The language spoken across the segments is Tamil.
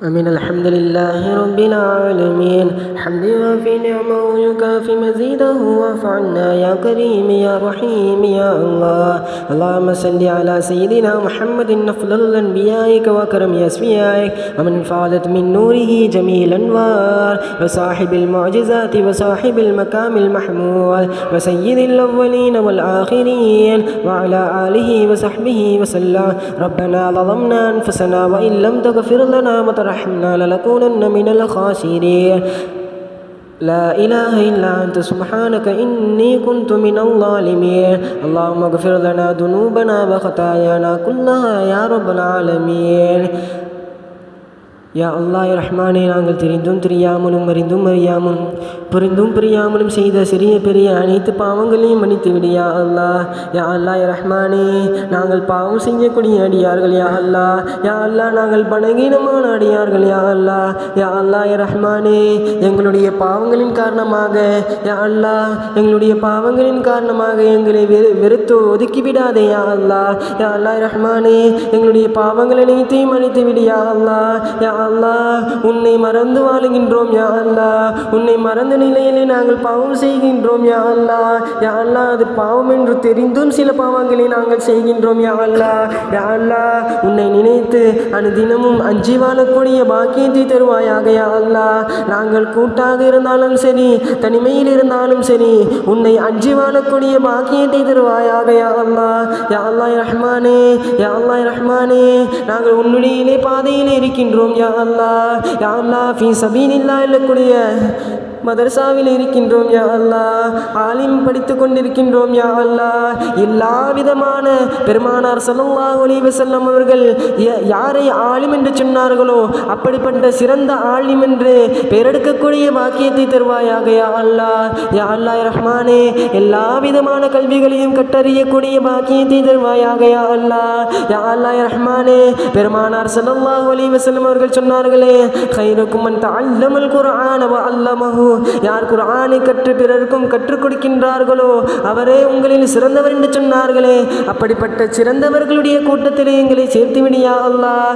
أمين الحمد لله رب العالمين. حمد وفي نعمه ويكافي مزيده واعف عنا يا كريم يا رحيم يا الله. اللهم صل على سيدنا محمد أفضل الأنبيائك وكرم أسفيائك ومن فعلت من نوره جميع الأنوار. وصاحب المعجزات وصاحب المقام المحمود وسيد الأولين والآخرين. وعلى آله وصحبه وسلم. ربنا ظلمنا أنفسنا وإن لم تغفر لنا وترحمنا لنكونن من الخاسرين. لا إله إلا أنت سبحانك إني كنت من الظالمين. اللهم اغفر لنا ذنوبنا وخطايانا كلها يا رب العالمين. யா அல்லாஹ் ரஹ்மானே நாங்கள் தெரிந்தும் தெரியாமலும் அறிந்தும் அறியாமலும் புரிந்தும் புரியாமலும் செய்த சிறிய பெரிய அனைத்து பாவங்களையும் மன்னித்து விடு யா அல்லாஹ். யா அல்லாஹ் ரஹ்மானே நாங்கள் பாவம் செய்யக்கூடிய அடியார்கள் யா அல்லாஹ். யா அல்லாஹ் நாங்கள் பணகீனமான அடியார்கள் யா அல்லாஹ். யா அல்லாஹ் ரஹ்மானே எங்களுடைய பாவங்களின் காரணமாக யா அல்லாஹ் எங்களுடைய பாவங்களின் காரணமாக எங்களை வெறு வெறுத்து ஒதுக்கி விடாதே யா அல்லாஹ். யா அல்லாஹ் ரஹ்மானே எங்களுடைய பாவங்கள் அனைத்தையும் மன்னித்து விடு யா அல்லாஹ். யா அல்லா உன்னை மறந்து வாழுகின்றோம் யா அல்லா உன்னை மறந்த நிலையிலே நாங்கள் பாவம் செய்கின்றோம் யா அல்லா யா அல்லா அது பாவம் என்று தெரிந்தும் சில பாவங்களை நாங்கள் செய்கின்றோம் யா அல்லா யா அல்லா உன்னை நினைத்து அனுதினமும் அஞ்சி வாழக்கூடிய பாக்கியத்தை தருவாயாக யா அல்லாஹ். நாங்கள் கூட்டாக இருந்தாலும் சரி தனிமையில் இருந்தாலும் சரி உன்னை அஞ்சி வாழக்கூடிய பாக்கியத்தை தருவாயாக யா அல்லா யா அல்லாஹ் ரஹ்மானே யா அல்லாஹ் ரஹ்மானே. நாங்கள் உன்னுடைய பாதையில் இருக்கின்றோம் யா அல்லாஹ் யா அல்லாஹ் ஃபீ சபீலில்லா இல்லக்கூடிய மதர்சாவில் இருக்கின்றோம் யா அல்லா ஆலிம் படித்து கொண்டிருக்கின்றோம் யா அல்லாஹ். எல்லா விதமான பெருமானார் ஸல்லல்லாஹு அலைஹி செல்லம் அவர்கள் யாரை ஆலிம் என்று சொன்னார்களோ அப்படிப்பட்ட சிறந்த ஆலிம் என்று பெயரெடுக்கக்கூடிய பாக்கியத்தை தருவாயாக யா அல்லா யா அல்லா ரஹ்மானே எல்லா விதமான கல்விகளையும் கட்டறியக்கூடிய பாக்கியத்தை தருவாயாக யா அல்லாஹ். யா அல்லா ரஹ்மானே பெருமானார் ஸல்லல்லாஹு அலைஹி செல்லம் அவர்கள் சொன்னார்களே கைருக்கும் மன் தஅல்லமல் குர்ஆன வ யார் குரானை கற்று பிறருக்கும் கற்றுக் கொடுக்கின்றார்களோ அவரே உங்களில் சிறந்தவர் என்று சொன்னார்களே. அப்படிப்பட்ட சிறந்தவர்களுடைய கூட்டத்திலே எங்களை சேர்த்து விடியா அல்லாஹ்.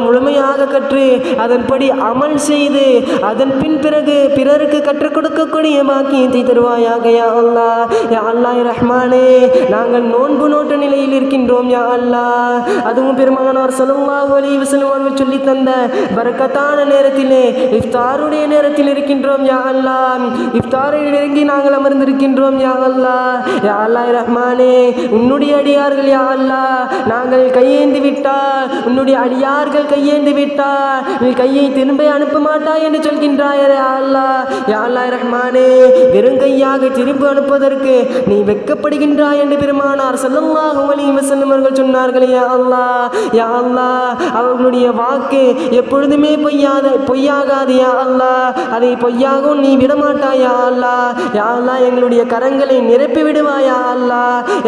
முழுமையாக கற்று அதன்படி அமல் செய்து அதன் பின் பிறகு பிறருக்கு கற்றுக் கொடுக்கக்கூடிய பாக்கியத்தை தருவாயாக யா அல்லாஹ். யா அல்லாஹ் ரஹ்மானே நாங்கள் நோன்பு நோட்ட நிலையில் இருக்கின்றோம் யா அல்லாஹ். அதுவும் பெருமானார் ஸல்லல்லாஹு அலைஹி வஸல்லம் சொல்லி தந்த பரக்கத்தான நேரத்திலே இஃப்தாருடைய நேரத்தில் இருக்கின்றோம் யா அல்லாஹ். இஃப்தாரை நெருங்கி நாங்கள் அமர்ந்திருக்கின்றோம் யா அல்லாஹ். யா அல்லாஹ் ரஹ்மானே உன்னுடைய அடியார்கள் யா அல்லாஹ். நாங்கள் கையேந்தி விட்டால் உன்னுடைய அடியார்கள் கையேந்தி விட்டால் நீ கையை திரும்ப அனுப்ப மாட்டாய் என்று சொல்கின்றாய் யா அல்லா யா அல்லாஹ் ரஹ்மானே வெறும் கையாக திரும்ப அனுப்புவதற்கு நீ வெக்கப்படுகின்றாய் என்று பெருமானார் செல்லமாக அலைஹி வஸல்லம் அவர்கள் சொன்னார்கள் யா அல்லாஹ். யா அல்லாஹ் அவர்களுடைய வாக்கு எப்பொழுதுமே பொய்யாத பொய்யாகாது யா அல்லா அதை பொய்யாகவும் நீ விடமாட்டாயா யா அல்லாஹ் யா எங்களுடைய கரங்களை நிரப்பி விடுவாயா அல்லா?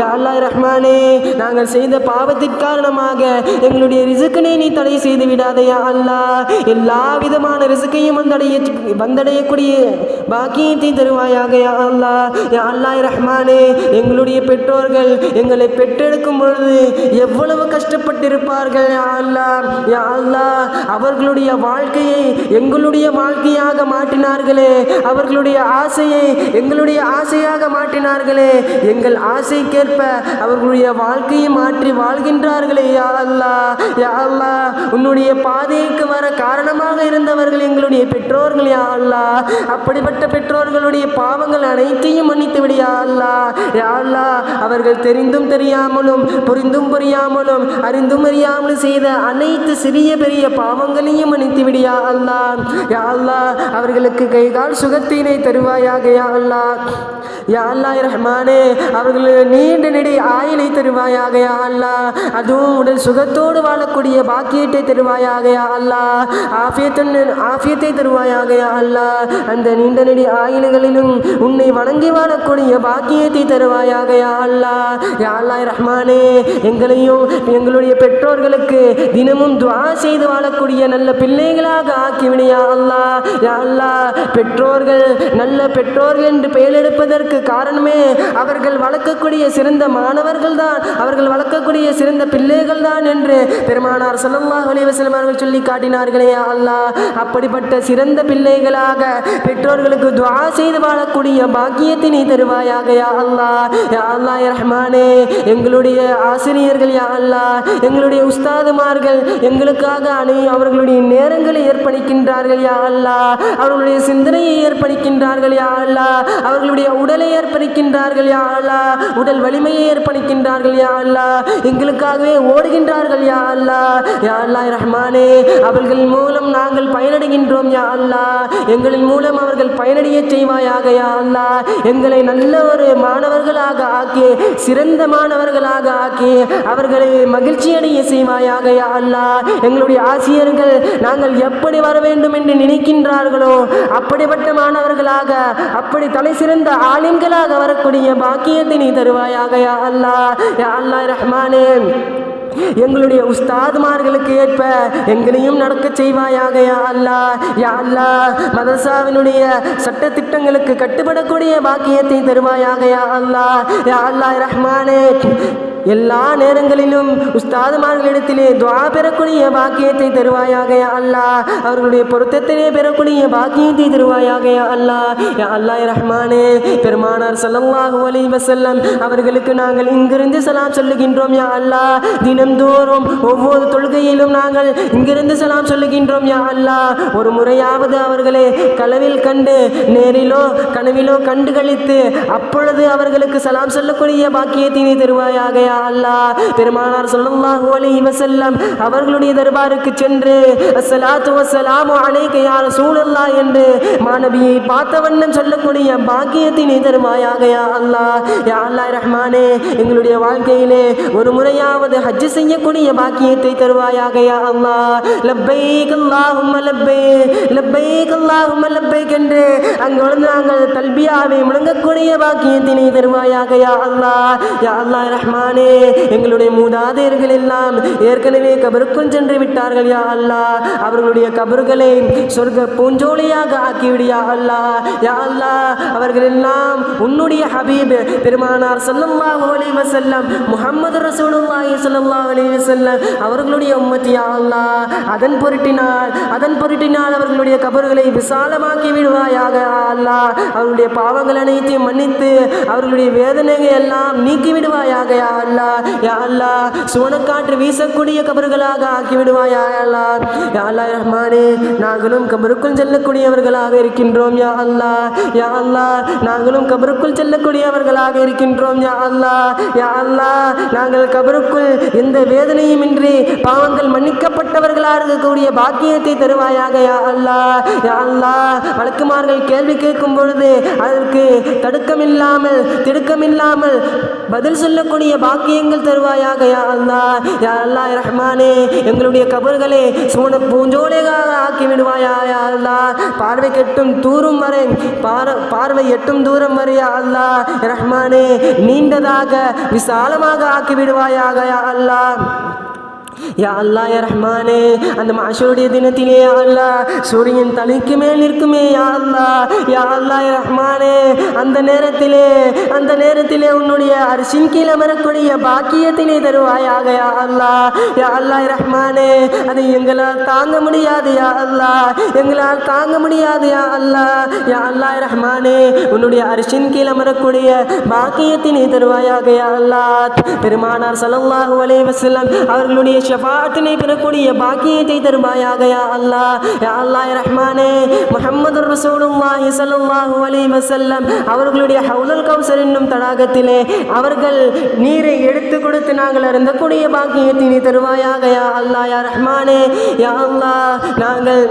அல்லாஹ் ரஹ்மானே நாங்கள் செய்த பாவத்தின் காரணமாக எங்களுடைய ரிசுக்கினை நீ தடை செய்து விடாதே யா அல்லாஹ். எல்லா விதமான ரிசுக்கையும் வந்தடைய வந்தடையக்கூடிய பாக்கியத்தை தருவாயாக யா அல்லாஹ். யா அல்லாஹ் ரஹ்மானே எங்களுடைய பெற்றோர்கள் எங்களை பெற்றெடுக்கும் பொழுது எவ்வளவு கஷ்டப்பட்டிருப்பார்கள் யா அல்லாஹ். யா அல்லாஹ் அவர்களுடைய வாழ்க்கையை எங்களுடைய வாழ்க்கையாக மாற்றினார்களே. அவர்களுடைய ஆசையை எங்களுடைய ஆசையாக மாற்றினார்களே. எங்கள் ஆசைக்கு ஆசைக்கேற்ப அவர்களுடைய வாழ்க்கையை மாற்றி வாழ்கின்றார்களே யா அல்லாஹ் யா அல்லாஹ் உன்னுடைய பாதைக்கு வர காரணமாக இருந்தவர்கள் எங்களுடைய பெற்றோர்கள் யா அல்லாஹ் அப்படிப்பட்ட பெற்றோர்களுடைய பாவங்கள் அனைத்தையும் மன்னித்து விடியா அல்லாஹ் யா அல்லாஹ் அவர்கள் தெரிந்தும் தெரியாமலும் புரிந்தும் புரியாமலும் அறிந்தும் அறியாமலும் செய்த அனைத்து சிறிய பெரிய பாவங்களையும் மன்னித்து விடியா அல்லா. அல்லாஹ் யா அல்லாஹ் அவர்களுக்கு கைகால் சுகத்தினை தருவாயாக யா அல்லாஹ் யா அல்லாஹ் ரஹ்மானே அவர்களுக்கு நீண்ட நெடி ஆயிலை தருவாயாக யா அல்லாஹ். அதுவும் உடல் சுகத்தோடு வாழக்கூடிய பாக்கியத்தை தருவாயாக யா அல்லாஹ். ஆஃபியத்துன் ஆஃபியத்தை தருவாயாக யா அல்லாஹ். அந்த நீண்ட நெடி ஆயில்களிலும் உன்னை வணங்கி வாழக்கூடிய பாக்கியத்தை தருவாயாக யா அல்லாஹ். யா அல்லாஹ் ரஹ்மானே எங்களையும் எங்களுடைய பெற்றோர்களுக்கு தினமும் துவா செய்து வாழக்கூடிய நல்ல பிள்ளைகளாக ஆக்கிவிடு யா அல்லாஹ். யா அல்லாஹ் பெற்றோர்கள் நல்ல பெற்றோர்கள் என்று பெயர் எடுப்பதற்கு வருவதற்கு காரணமே அவர்கள் வளர்க்கக்கூடிய சிறந்த மாணவர்கள் தான் அவர்கள் வளர்க்கக்கூடிய சிறந்த பிள்ளைகள் தான் என்று பெருமானார் ஸல்லல்லாஹு அலைஹி அவர்கள் சொல்லி காட்டினார்களே யா அல்லாஹ். அப்படிப்பட்ட சிறந்த பிள்ளைகளாக பெற்றோர்களுக்கு துவா செய்து வாழக்கூடிய பாக்கியத்தை நீ தருவாயாக யா அல்லா யா அல்லாஹ் ரஹ்மானே எங்களுடைய ஆசிரியர்கள் யா அல்லா எங்களுடைய உஸ்தாதுமார்கள் எங்களுக்காக அணி அவர்களுடைய நேரங்களை ஏற்படுகின்றார்கள் யா அல்லா அவர்களுடைய சிந்தனையை ஏற்படுகின்றார்கள் யா அல்லா அவர்களுடைய உடலை ஏற்படுகின்றார்கள் யா அல்லாஹ். உடல் வலிமையை ஏற்பணிக்கின்றார்கள் யா அல்லாஹ். எங்களுக்காகவே ஓடுகின்றார்கள் யா அல்லாஹ். யா அல்லாஹ் ரஹ்மானே அவர்கள் மூலம் நாங்கள் பயனடைகின்றோம் யா அல்லாஹ். எங்களின் மூலம் அவர்கள் பயனடைய செய்வாயாக யா அல்லாஹ். எங்களை நல்ல ஒரு மாணவர்களாக ஆக்கி சிறந்த மாணவர்களாக ஆக்கி அவர்களை மகிழ்ச்சி அடைய செய்வாயாக யா அல்லாஹ். எங்களுடைய ஆசிரியர்கள் நாங்கள் எப்படி வர வேண்டும் என்று நினைக்கின்றார்களோ அப்படிப்பட்ட மாணவர்களாக அப்படி தலை சிறந்த ஆலிம்களாக வரக்கூடிய பாக்கியத்தை நீ தருவாயாக யா அல்லாஹ். யா அல்லாஹ் ரஹ்மானே. எங்களுடைய உஸ்தாதுமார்களுக்கு ஏற்ப எங்களையும் நடக்க செய்வாயாக யா அல்லாஹ். யா அல்லாஹ் மதரசாவினுடைய சட்ட திட்டங்களுக்கு கட்டுப்படக்கூடிய பாக்கியத்தை தருவாயாக யா அல்லாஹ். யா அல்லாஹ் ரஹ்மானே. எல்லா நேரங்களிலும் உஸ்தாதுமார்களிடத்திலே துவா பெறக்கூடிய பாக்கியத்தை தருவாயாக அல்லா அல்லாஹ். அவர்களுடைய பொருத்தத்திலே பெறக்கூடிய பாக்கியத்தை தருவாயாக அல்லா அல்லாஹ். அல்லாஹ் ரஹ்மானே பெருமானார் ஸல்லல்லாஹு அலைஹி வசல்லம் அவர்களுக்கு நாங்கள் இங்கிருந்து சலாம் சொல்லுகின்றோம் யா அல்லாஹ். தினம்தோறும் ஒவ்வொரு தொழுகையிலும் நாங்கள் இங்கிருந்து சலாம் சொல்லுகின்றோம் யா அல்லாஹ். ஒரு முறையாவது அவர்களை கனவில் கண்டு நேரிலோ கனவிலோ கண்டு கழித்து அப்பொழுது அவர்களுக்கு சலாம் சொல்லக்கூடிய பாக்கியத்தை நீ தருவாயாக யா அல்லாஹ். பெருமானார் சொல்லல்லாஹு அலைஹி வஸல்லம் அவர்களுடைய தர்பாருக்கு சென்று அஸ்ஸலாத்து வஸ்ஸலாமு அலைக யா ரசூலல்லாஹ் என்று மாணவியை பார்த்த வண்ணம் சொல்லக்கூடிய பாக்கியத்தினை தருவாயாக யா அல்லா யா அல்லாஹ் ரஹ்மானே எங்களுடைய வாழ்க்கையிலே ஒரு முறையாவது ஹஜ் செய்யக்கூடிய பாக்கியத்தை தருவாயாக யா அல்லா லப்பைக் அல்லாஹும்ம லப்பைக் லப்பைக் அல்லாஹும்ம லப்பைக் என்று அங்கு நாங்கள் தல்பியாவை முழங்கக்கூடிய பாக்கியத்தினை தருவாயாக யா அல்லா யா அல்லாஹ் ரஹ்மானே எங்களுடைய மூதாதையர்கள் எல்லாம் ஏற்கனவே கபருக்குள் சென்று விட்டார்கள் யா அல்லாஹ். அவர்களுடைய கபர்களை சொர்க்க பூஞ்சோலியாக ஆக்கிவிடியா அல்லா அல்லாஹ். யா அல்லா அவர்கள் எல்லாம் உன்னுடைய ஹபீப் பெருமானார் ஸல்லல்லாஹு அலைஹி வஸல்லம் முஹம்மது ரசூலுல்லாஹி ஸல்லல்லாஹு அலைஹி வஸல்லம் அவர்களுடைய உம்மத்தி யா அல்லாஹ். அதன் பொருட்டினால் அதன் பொருட்டினால் அவர்களுடைய கபர்களை விசாலமாக்கி விடுவாயாக யா அல்லாஹ். அவர்களுடைய பாவங்கள் அனைத்தையும் மன்னித்து அவர்களுடைய வேதனைகள் எல்லாம் நீக்கி விடுவாயாக யா அல்லா யா அல்லா சுவனக்காற்று வீசக்கூடிய கபர்களாக ஆக்கிவிடுவாய்? யா அல்லா யா அல்லா ரஹ்மானே நாங்களும் கபருக்குள் செல்லக்கூடியவர்களாக இருக்கின்றோம் யா அல்லா யா அல்லா நாங்களும் கபருக்குள் செல்லக்கூடியவர்களாக இருக்கின்றோம் யா அல்லா யா அல்லா நாங்கள் கபருக்குள் எந்த வேதனையும் இன்றி பாவங்கள் மன்னிக்கப்பட்டவர்களாக இருக்கக்கூடிய பாக்கியத்தை தருவாயாக யா அல்லாஹ் யா அல்லா வழக்குமார்கள் கேள்வி கேட்கும் பொழுது அதற்கு தடுக்கமில்லாமல் திடுக்கமில்லாமல் பதில் சொல்லக்கூடிய பாக்கியங்கள் தருவாயாக யா அல்லாஹ். யா அல்லாஹ் ரஹ்மானே எங்களுடைய கபர்களை சூன பூஞ்சோலையாக ஆக்கி விடுவாயா யா அல்லாஹ். பார்வை கெட்டும் தூரும் வரை பார பார்வை எட்டும் தூரம் வரை யா அல்லாஹ். ரஹ்மானே நீண்டதாக விசாலமாக ஆக்கி விடுவாயாக யா அல்லாஹ். யா அல்லா யா ரஹ்மானே அந்த மாஷருடைய தினத்திலே யா அல்லா சூரியன் தலைக்கு மேல் இருக்குமே யா அல்லா யா அல்லா யா ரஹ்மானே அந்த நேரத்திலே அந்த நேரத்திலே உன்னுடைய அரிசின் கீழே வரக்கூடிய பாக்கியத்தினை தருவாயாக யா அல்லா யா அல்லா யா ரஹ்மானே அதை எங்களால் தாங்க முடியாது யா அல்லா எங்களால் தாங்க முடியாது யா அல்லா யா அல்லா யா ரஹ்மானே உன்னுடைய அரிசின் கீழே வரக்கூடிய பாக்கியத்தினை தருவாயாக யா அல்லா பெருமானார் சலல்லாஹு அலைவசல்லம் அவர்களுடைய ஷஃபாத்தினை பெறக்கூடிய பாக்கியத்தை தருவாயாக யா அல்லாஹ் யா அல்லாஹ் யா ரஹ்மானே முஹம்மது ரசூலுல்லாஹி ஸல்லல்லாஹு அவர்களுடைய ஹவுலல் கௌசர் என்னும் தடாகத்திலே அவர்கள் நீரை எடுத்து கொடுத்து நாங்கள் அருந்தக்கூடிய பாக்கியத்தை நீ தருவாயாக யா அல்லாஹ் யா ரஹ்மானே யா அல்லாஹ் நாங்கள்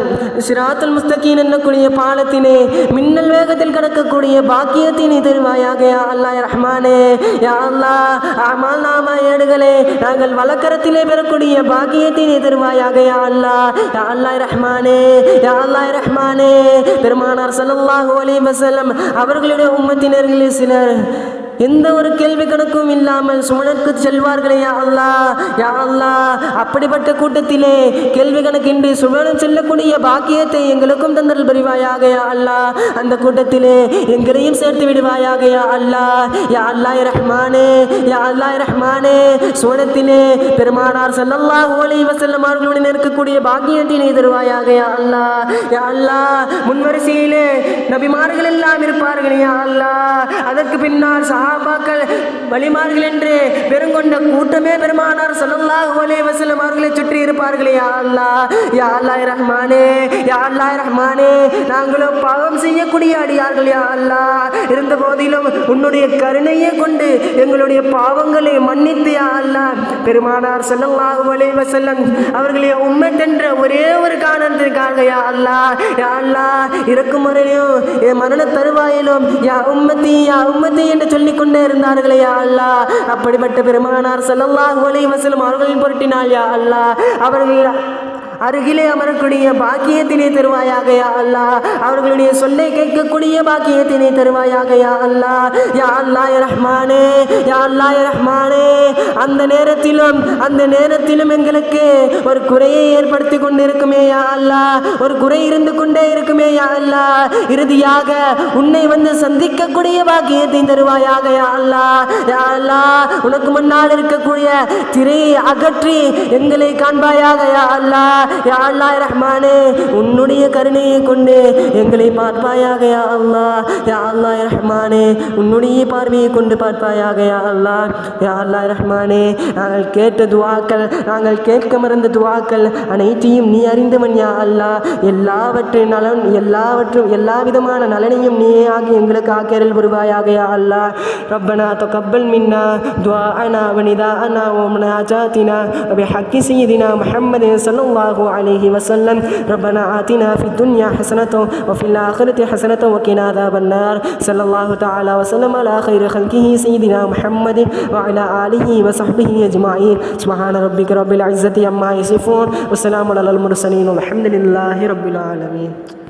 சிராத்துல் முஸ்தகீன் என்னக்கூடிய பாலத்தினே மின்னல் வேகத்தில் கடக்கக்கூடிய பாக்கியத்தை நீ தருவாயாக யா அல்லாஹ் ரஹ்மானே யா அல்லாஹ் அமல் நாம ஏடுகளே நாங்கள் வழக்கரத்திலே பெறக்கூடிய பாக்கியத்தை நீ தருவாயாக யா அல்லாஹ் யா அல்லாஹ் ரஹ்மானே யா அல்லாஹ் ரஹ்மானே பெருமானார் ஸல்லல்லாஹு அலைஹி வஸல்லம் அவர்களுடைய உம்மத்தினர்களில் சிலர் எந்த ஒரு கேள்வி கணக்கும் இல்லாமல் சுமனற்கு செல்வார்களே யா அல்லாஹ் யா அல்லா அப்படிப்பட்ட கூட்டத்திலே கேள்வி கணக்கின்றி சுமணம் செல்லக்கூடிய பாக்கியத்தை எங்களுக்கும் தந்தல் புரிவாயாக யா அல்லாஹ். அந்த கூட்டத்திலே எங்களையும் சேர்த்து விடுவாயாக யா அல்லாஹ். யா அல்லாய் ரஹ்மானே யா அல்லாய் ரஹ்மானே. சுவனத்திலே பெருமானார் ஸல்லல்லாஹு ஓலை வசல்லம் அவர்களுடன் இருக்கக்கூடிய பாக்கியத்தை நீ தருவாயாக யா அல்லாஹ். யா அல்லா முன்வரிசையிலே நபிமார்கள் எல்லாம் இருப்பார்கள் யா அல்லா அதற்கு பின்னால் சஹாபாக்கள் வழிமார்கள் என்று பெருங்கொண்ட கூட்டமே பெருமானார் ஸல்லல்லாஹு அலைஹி வசலம் அவர்களை சுற்றி இருப்பார்களே. யா அல்லாஹ் யா அல்லாஹ் ரஹ்மானே யா அல்லாஹ் ரஹ்மானே. நாங்களும் பாவம் செய்யக்கூடிய அடியார்கள் யா அல்லாஹ். இருந்த போதிலும் உன்னுடைய கருணையை கொண்டு எங்களுடைய பாவங்களை மன்னித்து யா அல்லாஹ். பெருமானார் ஸல்லல்லாஹு அலைஹி வஸல்லம் அவர்களை உம்மத் என்ற ஒரே ஒரு காரணத்திற்காக யா அல்லாஹ். யா அல்லாஹ் இருக்கும் வரையிலும் என் மரண தருவாயிலும் யா உம்மத்தி யா உம்மத்தி என்று சொல்லி கொண்டே இருந்தார்களே யா அல்லாஹ். அப்படிப்பட்ட பெருமானார் செல்லல்லா ஒலை வசலும் அவர்களின் பொருட்டினால் யா அல்லாஹ். அவர்கள் அருகிலே அமரக்கூடிய பாக்கியத்தினை தருவாயாக யா அல்லாஹ் அவர்களுடைய சொல்லை கேட்கக்கூடிய பாக்கியத்தினை தருவாயாக யா அல்லாஹ் யா அல்லா ரஹ்மானே யா அல்லா ரஹ்மானே. அந்த நேரத்திலும் அந்த நேரத்திலும் எங்களுக்கு ஒரு குறையை ஏற்படுத்தி கொண்டிருக்குமே யா அல்லாஹ் ஒரு குறை இருந்து கொண்டே இருக்குமே யா அல்லாஹ் இறுதியாக உன்னை வந்து சந்திக்கக்கூடிய பாக்கியத்தை தருவாயாக யா அல்லாஹ் யா அல்லாஹ் உனக்கு முன்னால் இருக்கக்கூடிய திரையை அகற்றி எங்களை காண்பாயாக யா அல்லாஹ் யா அல்லா ரஹ்மானே உன்னுடைய கருணையை கொண்டு எங்களை பார்ப்பாயாக யா அல்லா யா அல்லா ரஹ்மானே உன்னுடைய பார்வையை கொண்டு பார்ப்பாயாக யா அல்லா யா அல்லா ரஹ்மானே நாங்கள் கேட்ட துவாக்கள் நாங்கள் கேட்க மறந்த துவாக்கள் அனைத்தையும் நீ அறிந்தவன் யா அல்லா எல்லாவற்றின் நலன் எல்லாவற்றும் எல்லா விதமான நலனையும் நீயே ஆகி எங்களுக்கு ஆக்கேரல் வருவாயாக யா அல்லா ரப்பனா தொக்கப்பல் மின்னா துவா அனா வனிதா அனா ஓமனா ஜாத்தினா அபி ஹக்கி செய்தினா முஹம்மது சொல்லு عليه وسلم. ربنا آتنا في الدنيا حسنة وفي الآخرة حسنة وقنا عذاب النار. صلى الله تعالى وسلم على خير خلقه سيدنا محمد وعلى آله وصحبه أجمعين. سبحان ربك رب العزة عما يصفون. وسلام على المرسلين والحمد لله رب العالمين.